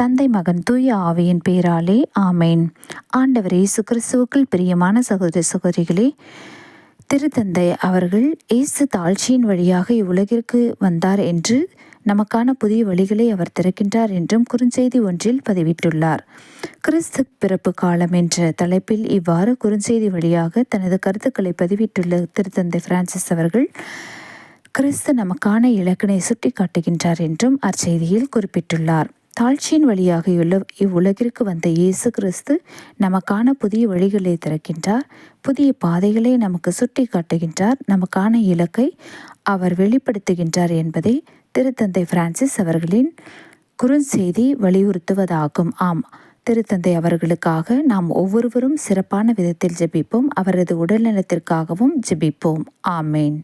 தந்தை மகன் தூய ஆவியின் பேராலே ஆமேன். ஆண்டவர் இயேசு கிறிஸ்துவுக்குள் பிரியமான சகோதர சகோதரிகளே திருத்தந்தை அவர்கள் இயேசு தாழ்ச்சியின் வழியாக இவ்வுலகிற்கு வந்தார் என்று நமக்கான புதிய வழிகளை அவர் திறக்கின்றார் என்றும் குறுஞ்செய்தி ஒன்றில் பதிவிட்டுள்ளார். கிறிஸ்து பிறப்பு காலம் என்ற தலைப்பில் இவ்வாறு குறுஞ்செய்தி வழியாக தனது கருத்துக்களை பதிவிட்டுள்ள திருத்தந்தை பிரான்சிஸ் அவர்கள் கிறிஸ்து நமக்கான இலக்கினை சுட்டி காட்டுகின்றார் என்றும் அச்செய்தியில் குறிப்பிட்டுள்ளார். தாழ்ச்சியின் வழியாகியுள்ள இவ்வுலகிற்கு வந்த இயேசு கிறிஸ்து நமக்கான புதிய வழிகளை திறக்கின்றார். புதிய பாதைகளை நமக்கு சுட்டி காட்டுகின்றார் நமக்கான இலக்கை அவர் வெளிப்படுத்துகின்றார் என்பதை திருத்தந்தை பிரான்சிஸ் அவர்களின் குறுஞ்செய்தி வலியுறுத்துவதாகும். ஆம் திருத்தந்தை அவர்களுக்காக நாம் ஒவ்வொருவரும் சிறப்பான விதத்தில் ஜெபிப்போம். அவரது உடல்நலத்திற்காகவும் ஜெபிப்போம். ஆமேன்.